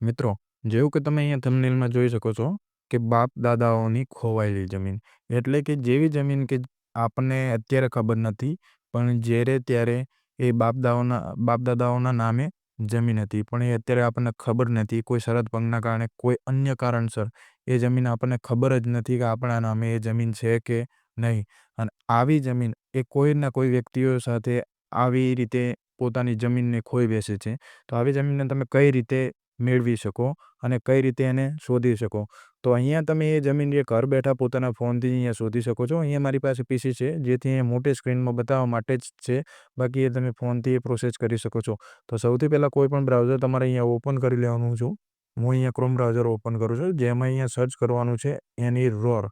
મિત્રો, જેવું કે તમે અહીંયા થંબનેલમાં જોઈ શકો છો કે બાપ-દાદાઓની ખોવાયેલી જમીન. એટલે કે જેવી જમીન કે આપણને અત્યારે ખબર નથી, પણ જ્યારે ત્યારે એ બાપદાઓના બાપ-દાદાઓના નામે જમીન હતી. પણ એ અત્યારે આપણને ખબર નથી. કોઈ શરદ ભંગના કારણે, કોઈ અન્ય કારણસર એ જમીન આપણને ખબર જ નથી કે આપણા નામે એ જમીન છે કે નહીં. અને આવી જમીન એ કોઈના કોઈ વ્યક્તિઓ સાથે આવી રીતે પોતાની જમીનને ખોઈ બેસે છે. તો આવી જમીનને તમે કઈ રીતે મેળવી શકો અને કઈ રીતે એને શોધી શકો. તો અહીંયા તમે એ જમીન જે ઘર બેઠા પોતાના ફોનથી અહીંયા શોધી શકો છો. અહીંયા મારી પાસે પીસી છે, જેથી અહીંયા મોટી સ્ક્રીનમાં બતાવવા માટે જ છે. બાકી એ તમે ફોનથી એ પ્રોસેસ કરી શકો છો. તો સૌથી પહેલાં કોઈ પણ બ્રાઉઝર તમારે અહીંયા ઓપન કરી લેવાનું છું. હું અહીંયા ક્રોમ બ્રાઉઝર ઓપન કરું છું. જેમાં અહીંયા સર્ચ કરવાનું છે એની રોર.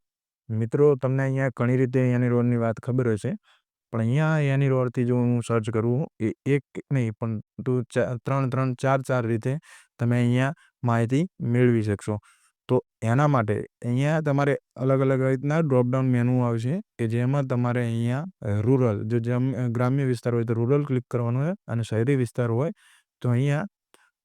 મિત્રો તમને અહીંયા ઘણી રીતે એની રોરની વાત ખબર હશે. પણ અહીંયા એની રોરથી જો હું સર્ચ કરું એ એક નહીં પણ ત્રણ ત્રણ ચાર ચાર રીતે તમે અહીંયા માહિતી મેળવી શકશો. તો એના માટે અહીંયા તમારે અલગ અલગ રીતના ડ્રોપડાઉન મેનુ આવશે કે જેમાં તમારે અહીંયા રૂરલ જો ગ્રામ્ય વિસ્તાર હોય તો રૂરલ ક્લિક કરવાનું છે અને શહેરી વિસ્તાર હોય તો અહીંયા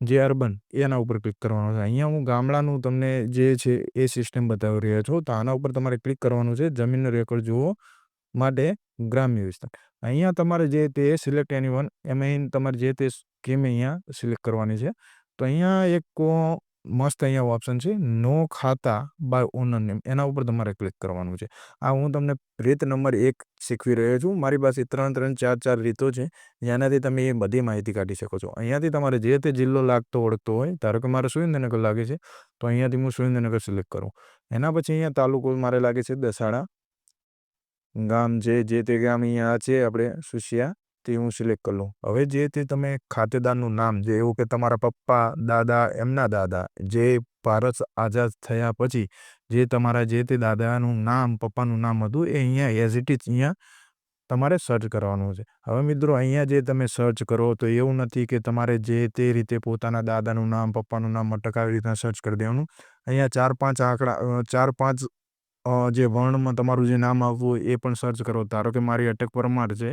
જે અર્બન એના ઉપર ક્લિક કરવાનું છે. અહીંયા હું ગામડાનું તમને જે છે એ સિસ્ટમ બતાવી રહ્યો છું. તો આના ઉપર તમારે ક્લિક કરવાનું છે જમીનનો રેકોર્ડ જુઓ માટે ગ્રામ્ય વિસ્તાર. અહીંયા તમારે જે તે સિલેક્ટ એની વન એમાં તમારે જે તે સ્કીમ અહીંયા સિલેક્ટ કરવાની છે. તો અહીંયા એક મસ્ત અહીંયા ઓપ્શન છે, નો ખાતા બાય ઓનર નેમ એના ઉપર તમારે ક્લિક કરવાનું છે. આ હું તમને રીત નંબર એક શીખવી રહ્યો છું. મારી પાસે ત્રણ ત્રણ, ચાર ચાર રીતો છે જેનાથી તમે એ બધી માહિતી કાઢી શકો છો. અહીંયાથી તમારે જે તે જિલ્લો લાગતો ઓળખતો હોય, ધારો કે મારે સુરેન્દ્રનગર લાગે છે, તો અહીંયાથી હું સુરેન્દ્રનગર સિલેક્ટ કરું. એના પછી અહીંયા તાલુકો મારે લાગે છે દસાડા ગામ જે જે તે ગામ અહીંયા છે, આપણે સુશિયા તે હું સિલેક્ટ કરી લઉં. હવે જે તે તમે ખાતેદારનું નામ, જે એવું કે તમારા પપ્પા, દાદા, એમના દાદા, જે ભારત આઝાદ થયા પછી જે તમારા જે તે દાદાનું નામ, પપ્પાનું નામ હતું, એ અહીંયા એઝ ઇટ ઇઝ અહીંયા તમારે સર્ચ કરવાનું છે. હવે મિત્રો, અહીંયા જે તમે સર્ચ કરો તો એવું નથી કે તમારે જે તે રીતે પોતાના દાદાનું નામ, પપ્પાનું નામ અટકાવી રીતના સર્ચ કરી દેવાનું. અહીંયા ચાર પાંચ આંકડા ચાર પાંચ જે વર્ણમાં તમારું જે નામ આવવું એ પણ સર્ચ કરો. ધારો કે મારી અટક પરમાર છે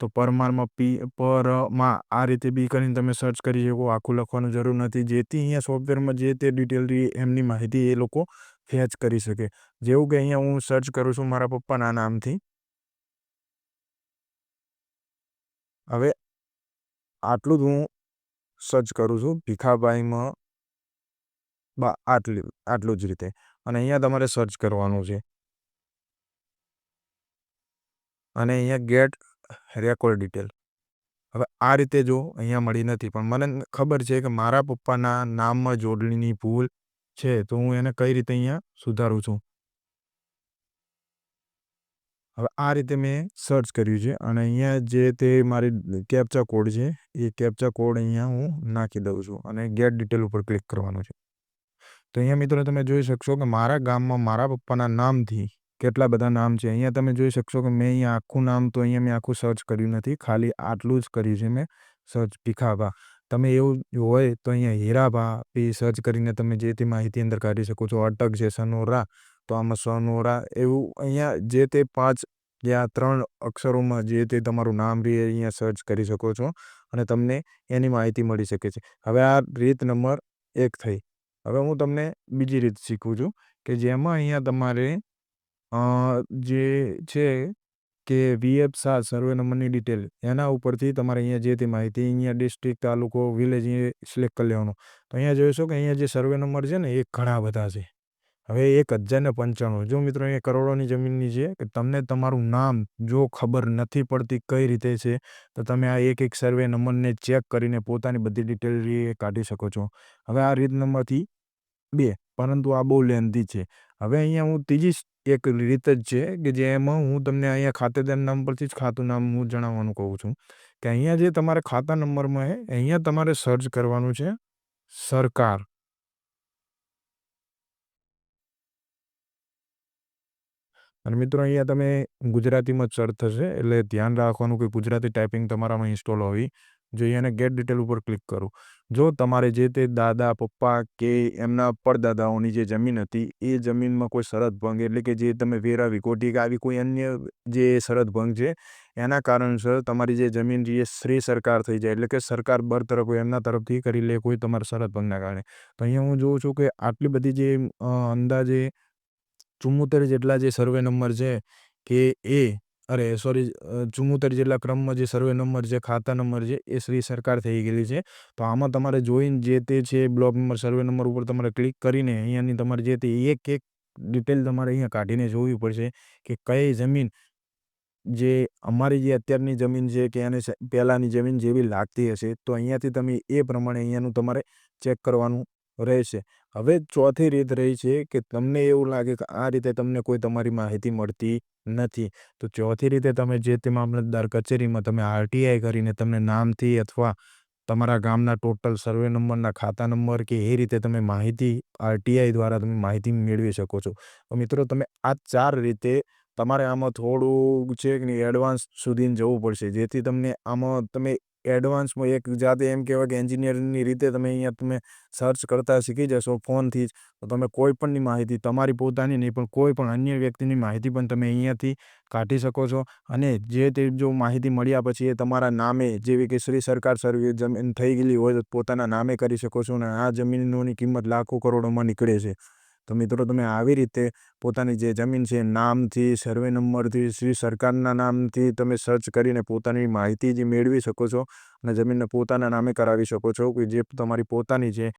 તો પરમારમાં પી, પર, માં આ રીતે બી કરીને તમે સર્ચ કરી શકો. આખું લખવાની જરૂર નથી. જેથી અહીંયા સોફ્ટવેરમાં જે તે ડિટેલ એમની માહિતી એ લોકો ફેચ કરી શકે. જેવું કે અહીંયા હું સર્ચ કરું છું મારા પપ્પાના નામથી. હવે આટલું જ હું સર્ચ કરું છું ભીખાભાઈમાં બા, આટલી, આટલું જ રીતે અને અહીંયા તમારે સર્ચ કરવાનું છે. અને અહીંયા ગેટ રેકોર્ડ ડિટેલ. હવે આ રીતે જો અહીંયા મળી નથી, પણ મને ખબર છે કે મારા પપ્પાના નામમાં જોડણીની ભૂલ છે, તો હું એને કઈ રીતે અહીંયા સુધારું છું. હવે આ રીતે મેં સર્ચ કર્યું છે અને અહીંયા જે તે મારી કેપ્ચા કોડ છે, એ કેપ્ચા કોડ અહીંયા હું નાખી દઉં છું અને ગેટ ડિટેલ ઉપર ક્લિક કરવાનું છે. તો અહીંયા મિત્રો તમે જોઈ શકશો કે મારા ગામમાં મારા પપ્પાના નામથી કેટલા બધા નામ છે. અહીંયા તમે જોઈ શકશો કે મેં અહીંયા આખું નામ તો અહીંયા મેં આખું સર્ચ કર્યું નથી. ખાલી આટલું જ કર્યું છે મેં સર્ચ ભીખાભા. તમે એવું હોય તો અહીંયા હીરાભા એ સર્ચ કરીને તમે જે તે માહિતી અંદર કાઢી શકો છો. અટક છે, સનોરા, તો આમાં સનોરા એવું અહીંયા જે તે પાંચ યા ત્રણ અક્ષરોમાં જે તે તમારું નામ બી અહીંયા સર્ચ કરી શકો છો અને તમને એની માહિતી મળી શકે છે. હવે આ રીત નંબર એક થઈ. હવે હું તમને બીજી રીત શીખવું છું કે જેમાં અહીંયા તમારે જે છે કે વીએફ સાત સર્વે નંબરની ડિટેલ, એના ઉપરથી તમારે અહીંયા જે તે માહિતી, અહીંયા ડિસ્ટ્રિક્ટ, તાલુકો, વિલેજ સિલેક્ટ કરી લેવાનું. તો અહીંયા જોઈશો કે અહીંયા જે સર્વે નંબર છે ને, એ ઘણા બધા છે. હવે એક હજાર ને પંચાણું જો મિત્રો અહીંયા કરોડોની જમીનની છે કે તમને તમારું નામ જો ખબર નથી પડતી કઈ રીતે છે, તો તમે આ એક એક સર્વે નંબરને ચેક કરીને પોતાની બધી ડિટેલ કાઢી શકો છો. હવે આ રીત નંબરથી બે, પરંતુ આ બહુ લેન્ધી છે. હવે અહીંયા હું ત્રીજી એક રીત જ છે કે જેમાં હું તમને અહીંયા ખાતેદાર નામ પરથી જ ખાતું નામ હું જણાવવાનું કહું છું કે અહીંયા જે તમારે ખાતા નંબરમાં છે અહીંયા તમારે સર્ચ કરવાનું છે સરકાર. અને મિત્રો અહીંયા તમે ગુજરાતીમાં જ સર્ચ થશે એટલે ધ્યાન રાખવાનું કે ગુજરાતી ટાઈપિંગ તમારામાં ઇન્સ્ટોલ હોવી જોઈએ અને ગેટ ડિટેલ ઉપર ક્લિક કરો. જો તમારે જે તે દાદા, પપ્પા કે એમના પરદાદાઓની જે જમીન હતી, એ જમીનમાં કોઈ શરત ભંગ એટલે કે જે તમે વેરા વિખોટી કે આવી કોઈ અન્ય જે શરત ભંગ છે, એના કારણસર તમારી જે જમીન છે એ શ્રી સરકાર થઈ જાય એટલે કે સરકાર બરતરફ હોય, એમના તરફથી કરી લે કોઈ તમારા શરત ભંગના કારણે તો અહીંયા હું જોઉં છું કે આટલી બધી જે અંદાજે ચુમ્મોતેર જેટલા જે સર્વે નંબર છે કે એ અરે સોરી ચુમ્મોતેર જેટલા ક્રમમાં જે સર્વે નંબર છે, ખાતા નંબર છે, એ શ્રી સરકાર થઈ ગયેલી છે. તો આમાં તમારે જોઈને જે તે છે બ્લોક નંબર સર્વે નંબર ઉપર તમારે ક્લિક કરીને અહીંયાની તમારે જે તે એક એક ડિટેલ તમારે અહીંયા કાઢીને જોવી પડશે કે કઈ જમીન જે અમારી જે અત્યારની જમીન છે કે એને પહેલાંની જમીન જેવી લાગતી હશે, તો અહીંયાથી તમે એ પ્રમાણે અહીંયાનું તમારે ચેક કરવાનું રહેશે. હવે ચોથી રીત રહી છે કે તમને એવું લાગે કે આ રીતે તમને કોઈ તમારી માહિતી મળતી નથી. તો ચોથી રીતે તમે જે તે મામલતદાર કચેરીમાં તમે આરટીઆઈ કરીને તમને નામથી અથવા તમારા ગામના ટોટલ સર્વે નંબરના ખાતા નંબર કે એ રીતે તમે માહિતી, આરટીઆઈ દ્વારા તમે માહિતી મેળવી શકો છો. તો મિત્રો તમે આ ચાર રીતે તમારે આમાં થોડું છે કે એડવાન્સ સુધી જવું પડશે. જેથી તમને આમાં તમે એડવાન્સમાં એક જાતે એમ કહેવાય કે એન્જિનિયરની રીતે તમે અહીંયા તમે સર્ચ કરતા શીખી જશો ફોનથી જ, તો તમે કોઈ પણની માહિતી, તમારી પોતાની નહીં, પણ કોઈ પણ અન્ય વ્યક્તિની માહિતી પણ તમે અહીંયાથી કાઢી શકો છો. અને જે તે જો માહિતી મળ્યા પછી એ તમારા નામે, જેવી કે શ્રી સરકાર સર્વે જમીન થઈ ગયેલી હોય તો પોતાના નામે કરી શકો છો અને આ જમીનોની કિંમત લાખો કરોડોમાં નીકળે છે. તો મિત્રો તમે આવી રીતે પોતાની જે જમીન છે, નામથી સર્વે નંબરથી શ્રી સરકારના નામથી તમે સર્ચ કરીને પોતાની માહિતી જે મેળવી શકો છો અને જમીનને પોતાના નામે કરાવી શકો છો કે જે તમારી પોતાની છે